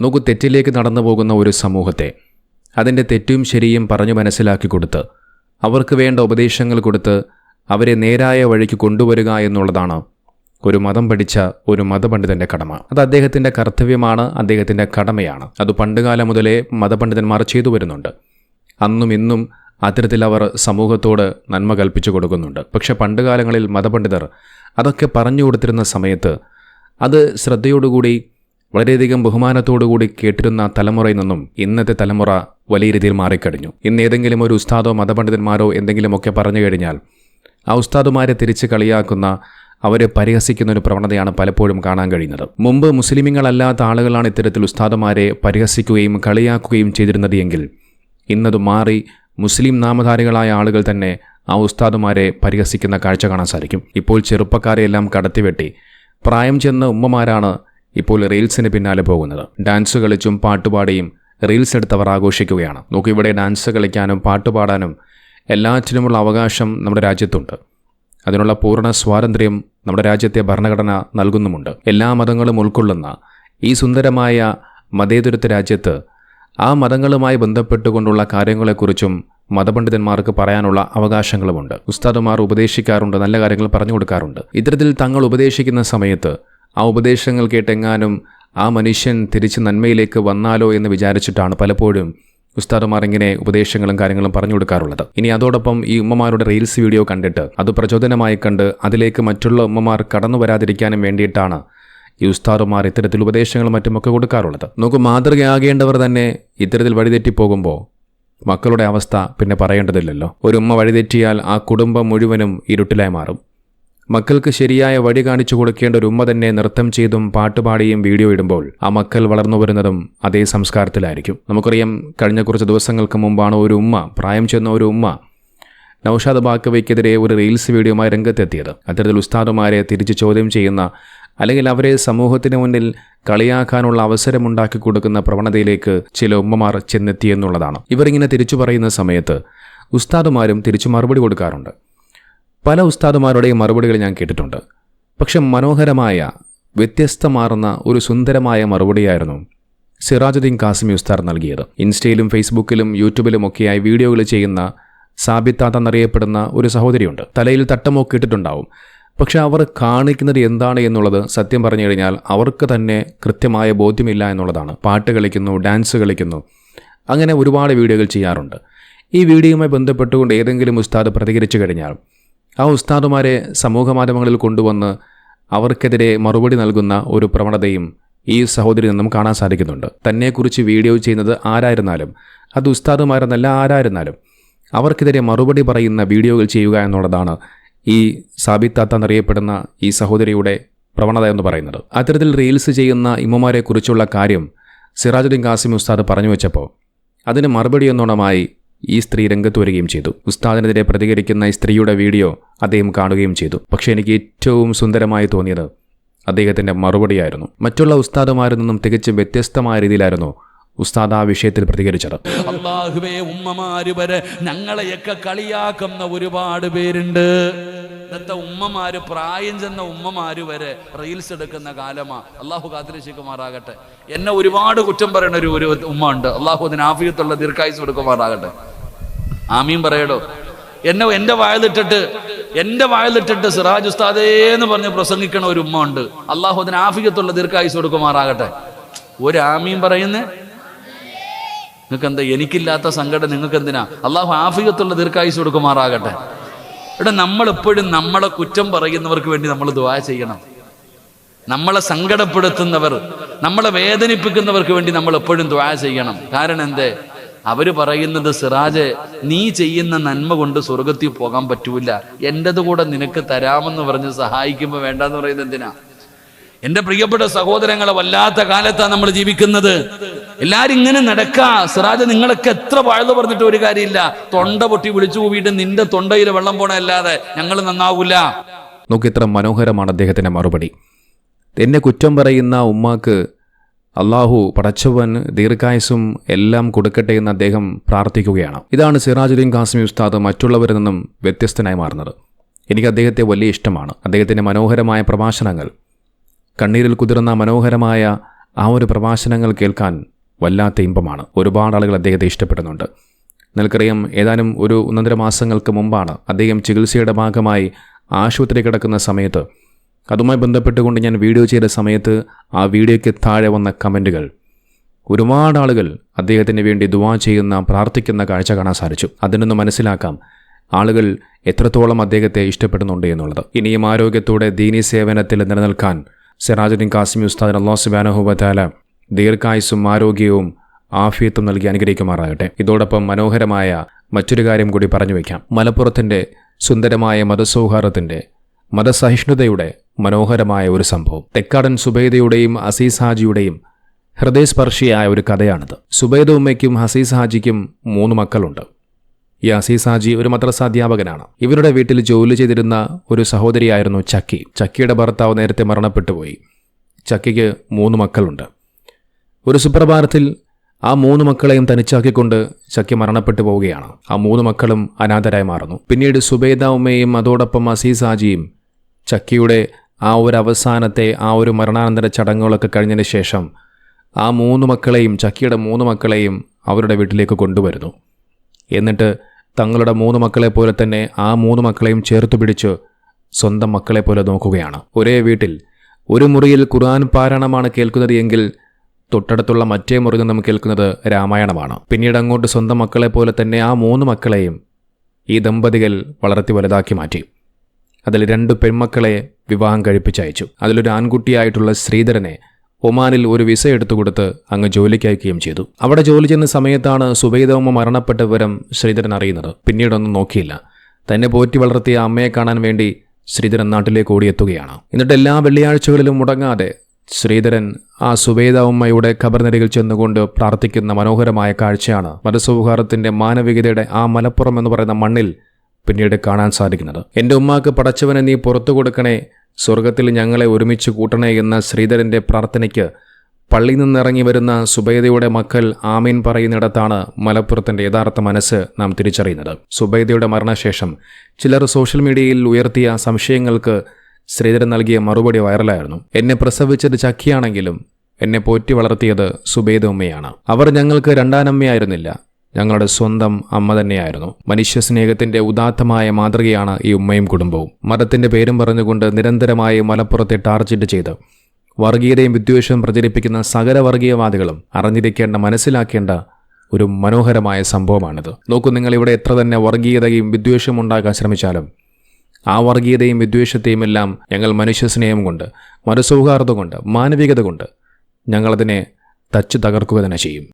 നോക്കൂ തെറ്റിലേക്ക് നടന്നു പോകുന്ന ഒരു സമൂഹത്തെ അതിന്റെ തെറ്റും ശരിയും പറഞ്ഞു മനസ്സിലാക്കി കൊടുത്ത് അവർക്ക് വേണ്ട ഉപദേശങ്ങൾ കൊടുത്ത് അവരെ നേരായ വഴിക്ക് കൊണ്ടുവരിക എന്നുള്ളതാണ് ഒരു മതം പഠിച്ച ഒരു മതപണ്ഡിതന്റെ കടമ. അത് അദ്ദേഹത്തിന്റെ കർത്തവ്യമാണ് അദ്ദേഹത്തിന്റെ കടമയാണ്. അത് പണ്ടുകാലം മുതലേ മതപണ്ഡിതന്മാർ ചെയ്തു വരുന്നുണ്ട്. അന്നും ഇന്നും അത്തരത്തിൽ അവർ സമൂഹത്തോട് നന്മ കൽപ്പിച്ചു കൊടുക്കുന്നുണ്ട്. പക്ഷെ പണ്ടുകാലങ്ങളിൽ മതപണ്ഡിതർ അതൊക്കെ പറഞ്ഞു കൊടുത്തിരുന്ന സമയത്ത് അത് ശ്രദ്ധയോടുകൂടി വളരെയധികം ബഹുമാനത്തോടുകൂടി കേട്ടിരുന്ന തലമുറയിൽ നിന്നും ഇന്നത്തെ തലമുറ വലിയ രീതിയിൽ മാറിക്കഴിഞ്ഞു. ഇന്ന് ഏതെങ്കിലും ഒരു ഉസ്താദോ മതപണ്ഡിതന്മാരോ എന്തെങ്കിലുമൊക്കെ പറഞ്ഞു കഴിഞ്ഞാൽ ആ ഉസ്താദുമാരെ തിരിച്ച് കളിയാക്കുന്ന അവരെ പരിഹസിക്കുന്ന ഒരു പ്രവണതയാണ് പലപ്പോഴും കാണാൻ കഴിയുന്നത്. മുമ്പ് മുസ്ലിമീങ്ങളല്ലാത്ത ആളുകളാണ് ഇത്തരത്തിൽ ഉസ്താദുമാരെ പരിഹസിക്കുകയും കളിയാക്കുകയും ചെയ്തിരുന്നത് എങ്കിൽ ഇന്നത് മാറി മുസ്ലിം നാമധാരികളായ ആളുകൾ തന്നെ ആ ഉസ്താദുമാരെ പരിഹസിക്കുന്ന കാഴ്ച കാണാൻ സാധിക്കും. ഇപ്പോൾ ചെറുപ്പക്കാരെയെല്ലാം കടത്തിവെട്ടി പ്രായം ചെന്ന ഉമ്മമാരാണ് ഇപ്പോൾ റീൽസിന് പിന്നാലെ പോകുന്നത്. ഡാൻസ് കളിച്ചും പാട്ടുപാടിയും റീൽസ് എടുത്തവർ ആഘോഷിക്കുകയാണ്. നോക്കൂ ഇവിടെ ഡാൻസ് കളിക്കാനും പാട്ടുപാടാനും എല്ലാറ്റിനുമുള്ള അവകാശം നമ്മുടെ രാജ്യത്തുണ്ട്. അതിനുള്ള പൂർണ സ്വാതന്ത്ര്യം നമ്മുടെ രാജ്യത്തെ ഭരണഘടന നൽകുന്നുമുണ്ട്. എല്ലാ മതങ്ങളും ഉൾക്കൊള്ളുന്ന ഈ സുന്ദരമായ മതേതുരത്വ രാജ്യത്ത് ആ മതങ്ങളുമായി ബന്ധപ്പെട്ടുകൊണ്ടുള്ള കാര്യങ്ങളെക്കുറിച്ചും മതപണ്ഡിതന്മാർക്ക് പറയാനുള്ള അവകാശങ്ങളുമുണ്ട്. ഉസ്താദുമാർ ഉപദേശിക്കാറുണ്ട് നല്ല കാര്യങ്ങൾ പറഞ്ഞു കൊടുക്കാറുണ്ട്. ഇത്തരത്തിൽ തങ്ങൾ ഉപദേശിക്കുന്ന സമയത്ത് ആ ഉപദേശങ്ങൾ കേട്ടെങ്ങാനും ആ മനുഷ്യൻ തിരിച്ച് നന്മയിലേക്ക് വന്നാലോ എന്ന് വിചാരിച്ചിട്ടാണ് പലപ്പോഴും ഉസ്താദുമാർ ഇങ്ങനെ ഉപദേശങ്ങളും കാര്യങ്ങളും പറഞ്ഞു കൊടുക്കാറുള്ളത്. ഇനി അതോടൊപ്പം ഈ ഉമ്മമാരുടെ റീൽസ് വീഡിയോ കണ്ടിട്ട് അത് പ്രചോദനമായി കണ്ട് അതിലേക്ക് മറ്റുള്ള ഉമ്മമാർ കടന്നു വരാതിരിക്കാനും വേണ്ടിയിട്ടാണ് ഈ ഉസ്താദുമാർ ഇത്തരത്തിൽ ഉപദേശങ്ങളും മറ്റുമൊക്കെ കൊടുക്കാറുള്ളത്. നമുക്ക് മാതൃകയാകേണ്ടവർ തന്നെ ഇത്തരത്തിൽ വഴിതെറ്റിപ്പോകുമ്പോൾ മക്കളുടെ അവസ്ഥ പിന്നെ പറയേണ്ടതില്ലല്ലോ. ഒരു ഉമ്മ വഴിതെറ്റിയാൽ ആ കുടുംബം മുഴുവനും ഇരുട്ടിലായി മാറും. മക്കൾക്ക് ശരിയായ വഴി കാണിച്ചു കൊടുക്കേണ്ട ഒരു ഉമ്മ തന്നെ നൃത്തം ചെയ്തും പാട്ടുപാടിയും വീഡിയോ ഇടുമ്പോൾ ആ മക്കൾ വളർന്നു വരുന്നതും അതേ സംസ്കാരത്തിലായിരിക്കും. നമുക്കറിയാം കഴിഞ്ഞ കുറച്ച് ദിവസങ്ങൾക്ക് മുമ്പാണ് ഒരു ഉമ്മ പ്രായം ചെന്ന ഒരു ഉമ്മ നൌഷാദ് ബാക്കവയ്ക്കെതിരെ ഒരു റീൽസ് വീഡിയോമായി രംഗത്തെത്തിയത്. അത്തരത്തിൽ ഉസ്താദുമാരെ തിരിച്ച് ചോദ്യം ചെയ്യുന്ന അല്ലെങ്കിൽ അവരെ സമൂഹത്തിന് മുന്നിൽ കളിയാക്കാനുള്ള അവസരമുണ്ടാക്കി കൊടുക്കുന്ന പ്രവണതയിലേക്ക് ചില ഉമ്മമാർ ചെന്നെത്തിയെന്നുള്ളതാണ്. ഇവരിങ്ങനെ തിരിച്ചു പറയുന്ന സമയത്ത് ഉസ്താദുമാരും തിരിച്ചു മറുപടി കൊടുക്കാറുണ്ട്. പല ഉസ്താദുമാരുടെയും മറുപടികൾ ഞാൻ കേട്ടിട്ടുണ്ട്. പക്ഷെ മനോഹരമായ വ്യത്യസ്തമാർന്ന ഒരു സുന്ദരമായ മറുപടിയായിരുന്നു സിറാജുദ്ദീൻ കാസിമി ഉസ്താർ നൽകിയത്. ഇൻസ്റ്റയിലും ഫേസ്ബുക്കിലും യൂട്യൂബിലും ഒക്കെയായി വീഡിയോകൾ ചെയ്യുന്ന സാബിത്താത്ത എന്നറിയപ്പെടുന്ന ഒരു സഹോദരിയുണ്ട്. തലയിൽ തട്ടമൊക്കെ ഇട്ടിട്ടുണ്ടാവും. പക്ഷെ അവർ കാണിക്കുന്നത് എന്താണ് എന്നുള്ളത് സത്യം പറഞ്ഞു കഴിഞ്ഞാൽ അവർക്ക് തന്നെ കൃത്യമായ ബോധ്യമില്ല എന്നുള്ളതാണ്. പാട്ട് കളിക്കുന്നു ഡാൻസ് കളിക്കുന്നു അങ്ങനെ ഒരുപാട് വീഡിയോകൾ ചെയ്യാറുണ്ട്. ഈ വീഡിയോയുമായി ബന്ധപ്പെട്ടുകൊണ്ട് ഏതെങ്കിലും ഉസ്താദ് പ്രതികരിച്ചു കഴിഞ്ഞാൽ ആ ഉസ്താദുമാരെ സമൂഹ മാധ്യമങ്ങളിൽ കൊണ്ടുവന്ന് അവർക്കെതിരെ മറുപടി നൽകുന്ന ഒരു പ്രവണതയും ഈ സഹോദരി നിന്നും കാണാൻ സാധിക്കുന്നുണ്ട്. തന്നെക്കുറിച്ച് വീഡിയോ ചെയ്യുന്നത് ആരായിരുന്നാലും അത് ഉസ്താദുമാരെന്നല്ല ആരായിരുന്നാലും അവർക്കെതിരെ മറുപടി പറയുന്ന വീഡിയോകൾ ചെയ്യുക എന്നുള്ളതാണ് ഈ സാബിത്താത്ത എന്നറിയപ്പെടുന്ന ഈ സഹോദരിയുടെ പ്രവണത എന്ന് പറയുന്നത്. അത്തരത്തിൽ റീൽസ് ചെയ്യുന്ന ഇമ്മമാരെക്കുറിച്ചുള്ള കാര്യം സിറാജുദ്ദീൻ കാസിം ഉസ്താദ് പറഞ്ഞു വെച്ചപ്പോൾ അതിന് മറുപടി എന്നോണമായി ഈ സ്ത്രീ രംഗത്ത് വരികയും ചെയ്തു. ഉസ്താദിനെതിരെ പ്രതികരിക്കുന്ന ഈ സ്ത്രീയുടെ വീഡിയോ അദ്ദേഹം കാണുകയും ചെയ്തു. പക്ഷേ എനിക്ക് ഏറ്റവും സുന്ദരമായി തോന്നിയത് അദ്ദേഹത്തിന്റെ മറുപടിയായിരുന്നു. മറ്റുള്ള ഉസ്താദുമാരിൽ നിന്നും തികച്ചും വ്യത്യസ്തമായ രീതിയിലായിരുന്നു ഉസ്താദ് ആ വിഷയത്തിൽ പ്രതികരിച്ചത്. അള്ളാഹുവേ ഉമ്മമാര് വരെ ഞങ്ങളെയൊക്കെ കളിയാക്കുന്ന ഒരുപാട് പേരുണ്ട്. ഇന്നത്തെ ഉമ്മമാര് പ്രായം ചെന്ന ഉമ്മമാര് വരെ റീൽസ് എടുക്കുന്ന കാലമാ. അള്ളാഹു കാത്തിരശിക്കുമാറാകട്ടെ എന്നെ ഒരുപാട് കുറ്റം പറയുന്ന ഒരു ഒരു ഉമ്മ ഉണ്ട് അള്ളാഹു അതിന് ആഫിയത്തുള്ള ദീർഘായുസ് കൊടുക്കുമാറാകട്ടെ. ആമീൻ പറയടോ. എന്നെ എന്റെ വായലിട്ടിട്ട് എന്റെ വായലിട്ടിട്ട് സിറാജ് ഉസ്താദേ എന്ന് പറഞ്ഞ് പ്രസംഗിക്കണ ഒരു ഉമ്മ ഉണ്ട് അള്ളാഹു അതിന് ആഫിയത്തുള്ള ദീർഘായുസ് കൊടുക്കുമാറാകട്ടെ. ഒരു ആമീൻ പറയുന്നേ നിങ്ങൾക്ക് എന്താ എനിക്കില്ലാത്ത സങ്കടം നിങ്ങൾക്ക് എന്തിനാ അള്ളാഹു ആഫിയത്തുള്ള ദീർഘായുസ് കൊടുക്കുമാറാകട്ടെ. ഇവിടെ നമ്മൾ എപ്പോഴും നമ്മളെ കുറ്റം പറയുന്നവർക്ക് വേണ്ടി നമ്മൾ ദുആ ചെയ്യണം. നമ്മളെ സങ്കടപ്പെടുത്തുന്നവർ നമ്മളെ വേദനിപ്പിക്കുന്നവർക്ക് വേണ്ടി നമ്മൾ എപ്പോഴും ദുആ ചെയ്യണം. കാരണം എന്തേ? അവർ പറയുന്നത് സിറാജ് നീ ചെയ്യുന്ന നന്മ കൊണ്ട് സ്വർഗത്തിൽ പോകാൻ പറ്റൂല. എന്റെത് കൂടെ നിനക്ക് തരാമെന്ന് പറഞ്ഞ് സഹായിക്കുമ്പോൾ വേണ്ടെന്ന് പറയുന്നത് എന്തിനാ? എന്റെ പ്രിയപ്പെട്ട സഹോദരങ്ങളെ വല്ലാത്ത കാലത്താണ് നമ്മൾ ജീവിക്കുന്നത്. എല്ലാരും ഇങ്ങനെ നടക്കാ. സിറാജ് നിങ്ങളൊക്കെ എത്ര വാഴ്ന്നു പറഞ്ഞിട്ട് ഒരു കാര്യമില്ല. തൊണ്ട പൊട്ടി വിളിച്ചു കൂവിയിട്ട് നിന്റെ തൊണ്ടയിൽ വെള്ളം പോണ അല്ലാതെ ഞങ്ങൾ നന്നാവൂല. നോക്കി ഇത്ര മനോഹരമാണ് അദ്ദേഹത്തിന്റെ മറുപടി. എന്നെ കുറ്റം പറയുന്ന ഉമ്മാക്ക് അള്ളാഹു പടച്ചവൻ ദീർഘായുസും എല്ലാം കൊടുക്കട്ടെ എന്ന് അദ്ദേഹം പ്രാർത്ഥിക്കുകയാണ്. ഇതാണ് സിറാജുദ്ദീൻ കാസിമി ഉസ്താദ് മറ്റുള്ളവരിൽ നിന്നും വ്യത്യസ്തനായി മാറുന്നത്. എനിക്ക് അദ്ദേഹത്തെ വലിയ ഇഷ്ടമാണ്. അദ്ദേഹത്തിന്റെ മനോഹരമായ പ്രഭാഷണങ്ങൾ കണ്ണീരിൽ കുതിർന്ന മനോഹരമായ ആ ഒരു പ്രഭാഷണങ്ങൾ കേൾക്കാൻ വല്ലാത്ത ഇമ്പമാണ്. ഒരുപാട് ആളുകൾ അദ്ദേഹത്തെ ഇഷ്ടപ്പെടുന്നുണ്ട്. നിങ്ങൾക്കറിയാം ഏതാനും ഒരു ഒന്നര മാസങ്ങൾക്ക് മുമ്പാണ് അദ്ദേഹം ചികിത്സയുടെ ഭാഗമായി ആശുപത്രി കിടക്കുന്ന സമയത്ത് അതുമായി ബന്ധപ്പെട്ടുകൊണ്ട് ഞാൻ വീഡിയോ ചെയ്ത സമയത്ത് ആ വീഡിയോയ്ക്ക് താഴെ വന്ന കമന്റുകൾ. ഒരുപാട് ആളുകൾ അദ്ദേഹത്തിന് വേണ്ടി ദുവാ ചെയ്യുന്ന പ്രാർത്ഥിക്കുന്ന കാഴ്ച കാണാൻ സാധിച്ചു. അതിനൊന്ന് മനസ്സിലാക്കാം ആളുകൾ എത്രത്തോളം അദ്ദേഹത്തെ ഇഷ്ടപ്പെടുന്നുണ്ട് എന്നുള്ളത്. ഇനിയും ആരോഗ്യത്തോടെ ദീനി സേവനത്തിൽ നിലനിൽക്കാൻ സിറാജുദ്ദീൻ കാസിമി ഉസ്താദിൻ അള്ളാഹു സുബാനഹുബത്താല ദീർഘായുസും ആരോഗ്യവും ആഫിയത്തും നൽകി അനുഗ്രഹിക്കുമാറാകട്ടെ. ഇതോടൊപ്പം മനോഹരമായ മറ്റൊരു കാര്യം കൂടി പറഞ്ഞു വയ്ക്കാം മലപ്പുറത്തിന്റെ സുന്ദരമായ മതസൗഹാർദ്ദത്തിന്റെ മതസഹിഷ്ണുതയുടെ മനോഹരമായ ഒരു സംഭവം. തെക്കാടൻ സുബൈദയുടെയും അസീസ് ഹാജിയുടെയും ഹൃദയസ്പർശിയായ ഒരു കഥയാണിത്. സുബൈദ ഉമ്മയ്ക്കും ഹസീസ് ഹാജിക്കും മൂന്ന് മക്കളുണ്ട്. ഈ സാജി ഒരു മദ്രസ അധ്യാപകനാണ്. ഇവരുടെ വീട്ടിൽ ജോലി ചെയ്തിരുന്ന ഒരു സഹോദരിയായിരുന്നു ചക്കി. ചക്കിയുടെ ഭർത്താവ് നേരത്തെ മരണപ്പെട്ടുപോയി ചക്കിക്ക് മൂന്ന് മക്കളുണ്ട്. ഒരു സുപ്രഭാതത്തിൽ ആ മൂന്ന് മക്കളെയും തനിച്ചാക്കിക്കൊണ്ട് ചക്കി മരണപ്പെട്ടു പോവുകയാണ്. ആ മൂന്ന് മക്കളും അനാഥരായി മാറുന്നു. പിന്നീട് സുബേദ ഉമ്മയും അതോടൊപ്പം അസീസ് ഹാജിയും ചക്കിയുടെ ആ ഒരു അവസാനത്തെ ആ ഒരു മരണാനന്തര ചടങ്ങുകളൊക്കെ കഴിഞ്ഞതിന് ശേഷം ആ മൂന്ന് മക്കളെയും ചക്കിയുടെ മൂന്ന് മക്കളെയും അവരുടെ വീട്ടിലേക്ക് കൊണ്ടുവരുന്നു. എന്നിട്ട് തങ്ങളുടെ മൂന്ന് മക്കളെ പോലെ തന്നെ ആ മൂന്ന് മക്കളെയും ചേർത്ത് പിടിച്ച് സ്വന്തം മക്കളെ പോലെ നോക്കുകയാണ്. ഒരേ വീട്ടിൽ ഒരു മുറിയിൽ ഖുർആൻ പാരായണമാണ് കേൾക്കുന്നത് എങ്കിൽ തൊട്ടടുത്തുള്ള മറ്റേ മുറിയിൽ നിന്നും കേൾക്കുന്നത് രാമായണമാണ്. പിന്നീട് അങ്ങോട്ട് സ്വന്തം മക്കളെ പോലെ തന്നെ ആ മൂന്ന് മക്കളെയും ഈ ദമ്പതികൾ വളർത്തി വലുതാക്കി മാറ്റി. അതിൽ രണ്ട് പെൺമക്കളെ വിവാഹം കഴിപ്പിച്ചയച്ചു. അതിലൊരു ആൺകുട്ടിയായിട്ടുള്ള ശ്രീധരനെ ഒമാനിൽ ഒരു വിസ എടുത്തു കൊടുത്ത് അങ്ങ് ജോലിക്ക് അയക്കുകയും ചെയ്തു. അവിടെ ജോലി ചെയ്യുന്ന സമയത്താണ് സുബൈദമ്മ മരണപ്പെട്ട വിവരം ശ്രീധരൻ അറിയുന്നത്. പിന്നീടൊന്നും നോക്കിയില്ല. തന്നെ പോറ്റി വളർത്തിയ അമ്മയെ കാണാൻ വേണ്ടി ശ്രീധരൻ നാട്ടിലേക്ക് ഓടിയെത്തുകയാണ്. എന്നിട്ട് എല്ലാ വെള്ളിയാഴ്ചകളിലും മുടങ്ങാതെ ശ്രീധരൻ ആ സുബേദ ഉമ്മയുടെ ഖബർനിരയിൽ ചെന്നുകൊണ്ട് പ്രാർത്ഥിക്കുന്ന മനോഹരമായ കാഴ്ചയാണ് മതസൗഹാർദ്ദത്തിന്റെ മാനവികതയുടെ ആ മലപ്പുറം എന്ന് പറയുന്ന മണ്ണിൽ പിന്നീട് കാണാൻ സാധിക്കുന്നത്. എന്റെ ഉമ്മാക്ക് പടച്ചവനെ നീ പുറത്തു കൊടുക്കണേ സ്വർഗത്തിൽ ഞങ്ങളെ ഒരുമിച്ച് കൂട്ടണേ എന്ന ശ്രീധരന്റെ പ്രാർത്ഥനയ്ക്ക് പള്ളിയിൽ നിന്നിറങ്ങി വരുന്ന സുബൈദയുടെ മക്കൾ ആമീൻ പറയുന്നിടത്താണ് മലപ്പുറത്തിന്റെ യഥാർത്ഥ മനസ്സ് നാം തിരിച്ചറിയുന്നത്. സുബൈദയുടെ മരണശേഷം ചിലർ സോഷ്യൽ മീഡിയയിൽ ഉയർത്തിയ സംശയങ്ങൾക്ക് ശ്രീധരൻ നൽകിയ മറുപടി വൈറലായിരുന്നു. എന്നെ പ്രസവിച്ചത് ചക്കിയാണെങ്കിലും എന്നെ പോറ്റി വളർത്തിയത് സുബൈദ ഉമ്മയാണ്. അവർ ഞങ്ങൾക്ക് രണ്ടാനമ്മയായിരുന്നില്ല. ഞങ്ങളുടെ സ്വന്തം അമ്മ തന്നെയായിരുന്നു. മനുഷ്യ സ്നേഹത്തിന്റെ ഉദാത്തമായ മാതൃകയാണ് ഈ ഉമ്മയും കുടുംബവും. മതത്തിന്റെ പേരും പറഞ്ഞുകൊണ്ട് നിരന്തരമായി മലപ്പുറത്തെ ടാർജറ്റ് ചെയ്ത് വർഗീയതയും വിദ്വേഷവും പ്രചരിപ്പിക്കുന്ന സകല വർഗീയവാദികളും അറിഞ്ഞിരിക്കേണ്ട മനസ്സിലാക്കേണ്ട ഒരു മനോഹരമായ സംഭവമാണിത്. നോക്കൂ നിങ്ങൾ ഇവിടെ എത്ര തന്നെ വർഗീയതയും വിദ്വേഷവും ഉണ്ടാക്കാൻ ശ്രമിച്ചാലും ആ വർഗീയതയും വിദ്വേഷത്തെയും എല്ലാം ഞങ്ങൾ മനുഷ്യസ്നേഹം കൊണ്ട് മനസ്സൗഹാർദ്ദം കൊണ്ട് മാനവികത കൊണ്ട് ഞങ്ങളതിനെ തച്ചു തകർക്കുക തന്നെ ചെയ്യും.